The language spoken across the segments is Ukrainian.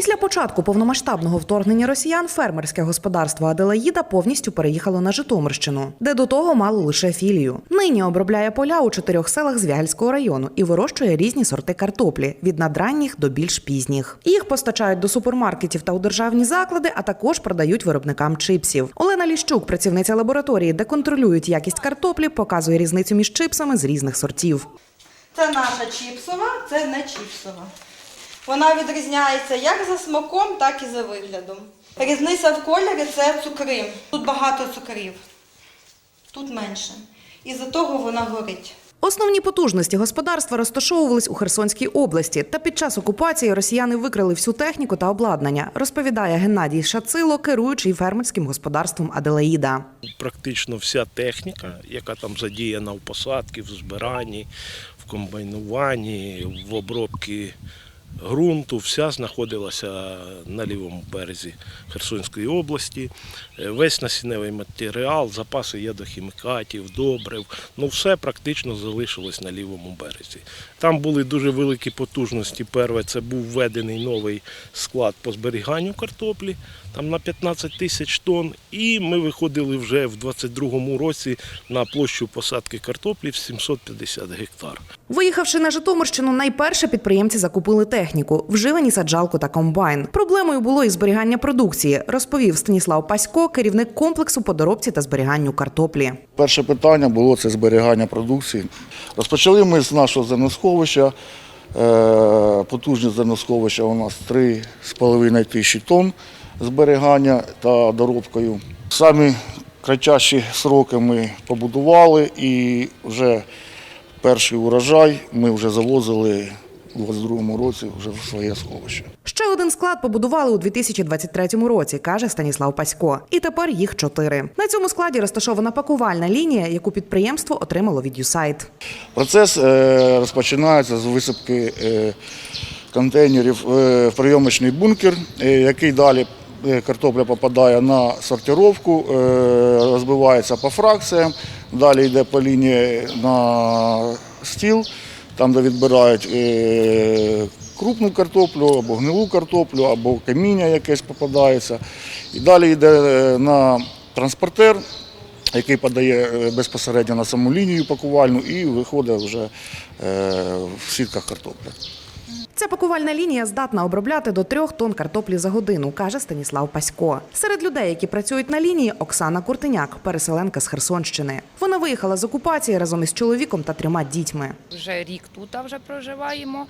Після початку повномасштабного вторгнення росіян фермерське господарство Аделаїда повністю переїхало на Житомирщину, де до того мало лише філію. Нині обробляє поля у чотирьох селах Звягельського району і вирощує різні сорти картоплі від надранніх до більш пізніх. Їх постачають до супермаркетів та у державні заклади, а також продають виробникам чипсів. Олена Ліщук, працівниця лабораторії, де контролюють якість картоплі, показує різницю між чипсами з різних сортів. Це наша чіпсова, це не чіпсова. Вона відрізняється як за смаком, так і за виглядом. Різниця в кольорі це цукри. Тут багато цукрів, тут менше. І за того вона горить. Основні потужності господарства розташовувались у Херсонській області. Та під час окупації росіяни викрали всю техніку та обладнання, розповідає Геннадій Шацило, керуючий фермерським господарством Аделаїда. Практично вся техніка, яка там задіяна в посадці, в збиранні, в комбайнуванні, в обробці ґрунту, вся знаходилася на лівому березі Херсонської області. Е, Весь насінневий матеріал, запаси ядохімікатів, добрив, ну все практично залишилось на лівому березі. Там були дуже великі потужності. Перше, це був введений новий склад по зберіганню картоплі, там на 15 тисяч тонн. І ми виходили вже в 22-му році на площу посадки картоплі в 750 гектар. Виїхавши на Житомирщину, найперше підприємці закупили техніку, вживані саджалку та комбайн. Проблемою було і зберігання продукції, розповів Станіслав Пасько, керівник комплексу по доробці та зберіганню картоплі. Перше питання було це зберігання продукції. Розпочали ми з нашого зерносховища. Е, Потужність зерносховища у нас 3,5 тисячі тонн зберігання та доробкою. Самі кратчайші сроки ми побудували і вже перший урожай ми вже завозили у 2022 році вже в своє сховище. Ще один склад побудували у 2023 році, каже Станіслав Пасько. І тепер їх чотири. На цьому складі розташована пакувальна лінія, яку підприємство отримало від «Юсайт». Процес е, розпочинається з висипки е, контейнерів е, в прийомочний бункер, який далі картопля попадає на сортировку, розбивається по фракціям, далі йде по лінії на стіл, там де відбирають е, крупну картоплю або гнилу картоплю, або каміння якесь попадається. І далі йде е, на транспортер, який подає е, безпосередньо на саму лінію пакувальну і виходить вже в сітках картопля. Пакувальна лінія здатна обробляти до трьох тонн картоплі за годину, каже Станіслав Пасько. Серед людей, які працюють на лінії, Оксана Куртиняк, переселенка з Херсонщини. Вона виїхала з окупації разом із чоловіком та трьома дітьми. Вже рік тут вже проживаємо.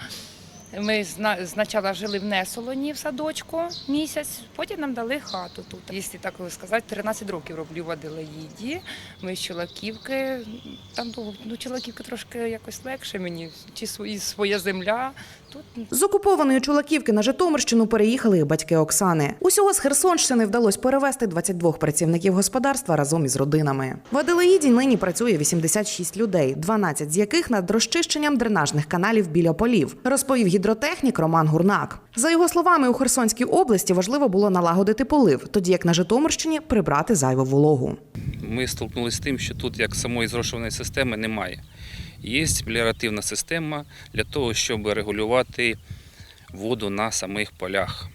Ми спочатку жили в Несолоні в садочку місяць, потім нам дали хату тут. Якщо так сказати, 13 років роблю в Аделаїді. Ми з Чолаківки. Там ну, Чолаківка трошки якось легше мені, чи свої, своя земля. Тут З окупованої Чулаківки на Житомирщину переїхали і батьки Оксани. Усього з Херсонщини вдалося перевезти 22 працівників господарства разом із родинами. В Аделаїді нині працює 86 людей, 12 з яких над розчищенням дренажних каналів біля полів, розповів гідротехнік Роман Гурнак. За його словами, у Херсонській області важливо було налагодити полив, тоді як на Житомирщині прибрати зайву вологу. ми столкнулися з тим, що тут як самої зрошувальної системи немає. Є меліоративна система для того, щоб регулювати воду на самих полях.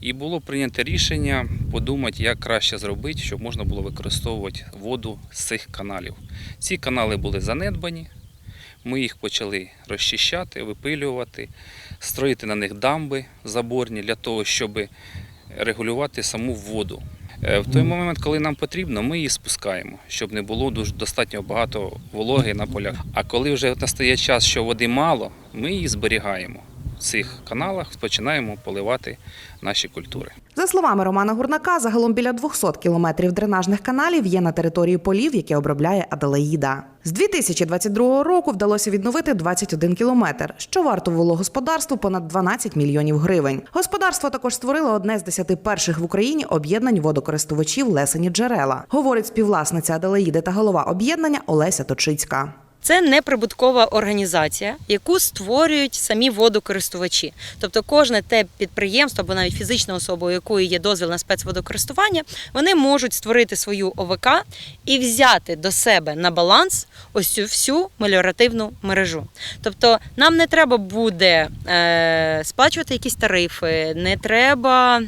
І було прийнято рішення подумати, як краще зробити, щоб можна було використовувати воду з цих каналів. Ці канали були занедбані. Ми їх почали розчищати, випилювати, строїти на них дамби заборні для того, щоб регулювати саму воду. Е, В той момент, коли нам потрібно, ми її спускаємо, щоб не було дуже достатньо багато вологи на полях. А коли вже настає час, що води мало, ми її зберігаємо цих каналах, починаємо поливати наші культури. За словами Романа Гурнака, загалом біля 200 кілометрів дренажних каналів є на території полів, які обробляє Аделаїда. З 2022 року вдалося відновити 21 кілометр, що варто вологосподарству понад 12 мільйонів гривень. Господарство також створило одне з десяти перших в Україні об'єднань водокористувачів Лесені джерела, говорить співвласниця Аделаїди та голова об'єднання Олеся Точицька. Це неприбуткова організація, яку створюють самі водокористувачі. Тобто кожне те підприємство або навіть фізична особа, у якої є дозвіл на спецводокористування, вони можуть створити свою ОВК і взяти до себе на баланс ось цю всю меліоративну мережу. Тобто нам не треба буде е, сплачувати якісь тарифи, не треба.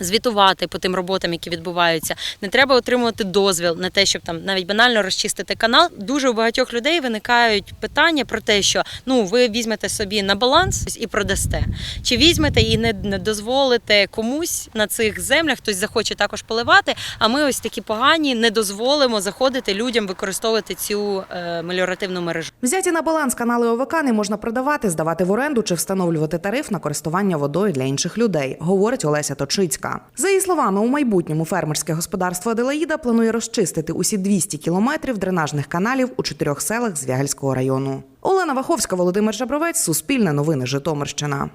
Звітувати по тим роботам, які відбуваються, не треба отримувати дозвіл на те, щоб там навіть банально розчистити канал. Дуже у багатьох людей виникають питання про те, що ну ви візьмете собі на баланс і продасте, чи візьмете і не, дозволите комусь на цих землях, хтось захоче також поливати. А ми ось такі погані не дозволимо заходити людям використовувати цю е, меліоративну мережу. Взяті на баланс канали ОВК не можна продавати, здавати в оренду чи встановлювати тариф на користування водою для інших людей, говорить Олеся Точицька. За її словами, у майбутньому фермерське господарство Аделаїда планує розчистити усі 200 кілометрів дренажних каналів у чотирьох селах Звягельського району. Олена Ваховська, Володимир Жабровець, Суспільне новини Житомирщина.